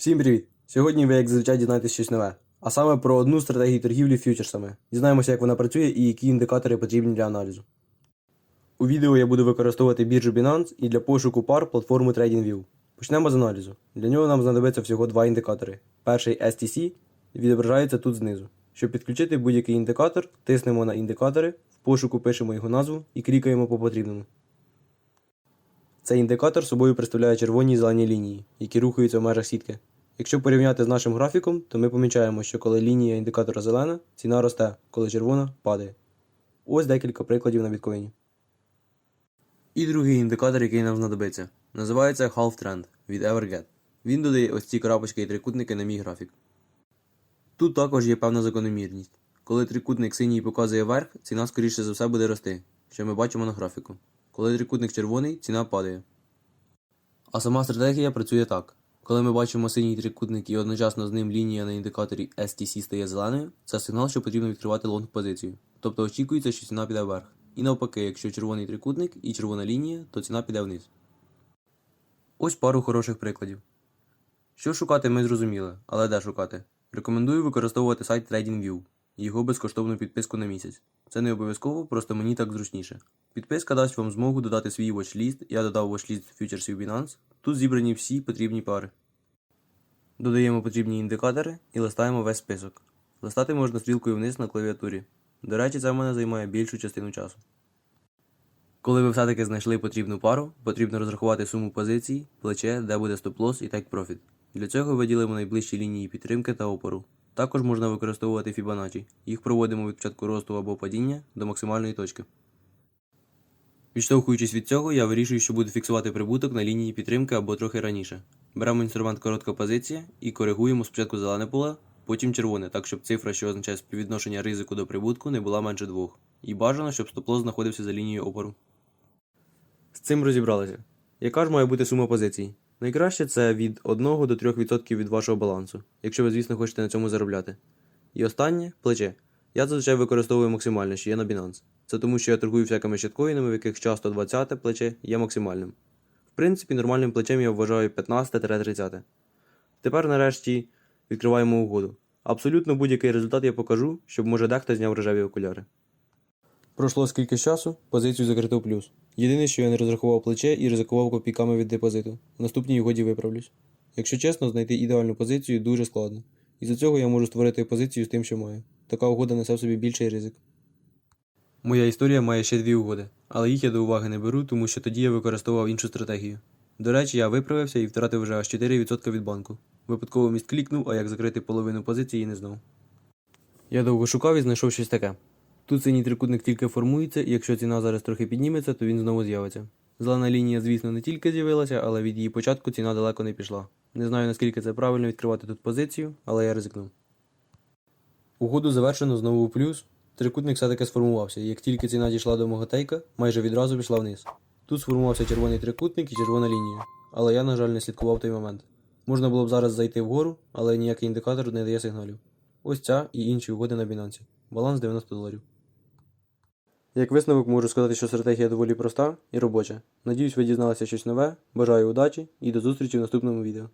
Всім привіт! Сьогодні ви, як зазвичай, дізнаєтесь щось нове, а саме про одну стратегію торгівлі фьючерсами. Дізнаємося, як вона працює і які індикатори потрібні для аналізу. У відео я буду використовувати біржу Binance і для пошуку пар платформу TradingView. Почнемо з аналізу. Для нього нам знадобиться всього два індикатори. Перший STC відображається тут знизу. Щоб підключити будь-який індикатор, тиснемо на індикатори, в пошуку пишемо його назву і клікаємо по потрібному. Цей індикатор собою представляє червоні і зелені лінії, які рухаються в межах сітки. Якщо порівняти з нашим графіком, то ми помічаємо, що коли лінія індикатора зелена, ціна росте, коли червона падає. Ось декілька прикладів на біткоїні. І другий індикатор, який нам знадобиться, називається Half Trend від Everget. Він додає ось ці крапочки і трикутники на мій графік. Тут також є певна закономірність. Коли трикутник синій показує вверх, ціна скоріше за все буде рости, що ми бачимо на графіку. Коли трикутник червоний, ціна падає. А сама стратегія працює так. Коли ми бачимо синій трикутник і одночасно з ним лінія на індикаторі STC стає зеленою, це сигнал, що потрібно відкривати лонг позицію. Тобто очікується, що ціна піде вверх. І навпаки, якщо червоний трикутник і червона лінія, то ціна піде вниз. Ось пару хороших прикладів. Що шукати, ми зрозуміли, але де шукати? Рекомендую використовувати сайт TradingView його безкоштовну підписку на місяць. Це не обов'язково, просто мені так зручніше. Підписка дасть вам змогу додати свій watchlist, я додав watchlist фьючерсів Binance. Тут зібрані всі потрібні пари. Додаємо потрібні індикатори і листаємо весь список. Листати можна стрілкою вниз на клавіатурі. До речі, це в мене займає більшу частину часу. Коли ви все-таки знайшли потрібну пару, потрібно розрахувати суму позицій, плече, де буде стоп-лосс і тейк-профіт. Для цього виділимо найближчі лінії підтримки та опору. Також можна використовувати Fibonacci. Їх проводимо від початку росту або падіння до максимальної точки. Відштовхуючись від цього, я вирішую, що буду фіксувати прибуток на лінії підтримки або трохи раніше. Беремо інструмент коротка позиція і коригуємо спочатку зелене поле, потім червоне, так щоб цифра, що означає співвідношення ризику до прибутку, не була менше двох. І бажано, щоб стоп-лосс знаходився за лінією опору. З цим розібралися. Яка ж має бути сума позицій? Найкраще це від 1 до 3% від вашого балансу, якщо ви, звісно, хочете на цьому заробляти. І останнє плече. Я зазвичай використовую максимальне, що є на Binance. Це тому, що я торгую всякими щиткоїнами, в яких часто 20 плече є максимальним. В принципі, нормальним плечем я вважаю 15-30. Тепер нарешті відкриваємо угоду. Абсолютно будь-який результат я покажу, щоб може дехто зняв рожеві окуляри. Пройшло скільки часу, позицію закрито плюс. Єдине, що я не розрахував плече і ризикував копійками від депозиту. В наступній угоді виправлюсь. Якщо чесно, знайти ідеальну позицію дуже складно. І за цього я можу створити позицію з тим, що маю. Така угода несе в собі більший ризик. Моя історія має ще дві угоди, але їх я до уваги не беру, тому що тоді я використовував іншу стратегію. До речі, я виправився і втратив вже аж 4% від банку. Випадково міст клікнув, а як закрити половину позиції не знав. Я довго шукав і знайшов щось таке. Тут синій трикутник тільки формується, і якщо ціна зараз трохи підніметься, то він знову з'явиться. Зелена лінія, звісно, не тільки з'явилася, але від її початку ціна далеко не пішла. Не знаю наскільки це правильно відкривати тут позицію, але я ризикнув. Угоду завершено знову у плюс. Трикутник все-таки сформувався, як тільки ціна дійшла до мого тейка, майже відразу пішла вниз. Тут сформувався червоний трикутник і червона лінія, але я, на жаль, не слідкував той момент. Можна було б зараз зайти вгору, але ніякий індикатор не дає сигналів. Ось ця і інші угоди на Binance. Баланс 90 доларів. Як висновок можу сказати, що стратегія доволі проста і робоча. Надіюсь, ви дізналися щось нове. Бажаю удачі і до зустрічі в наступному відео.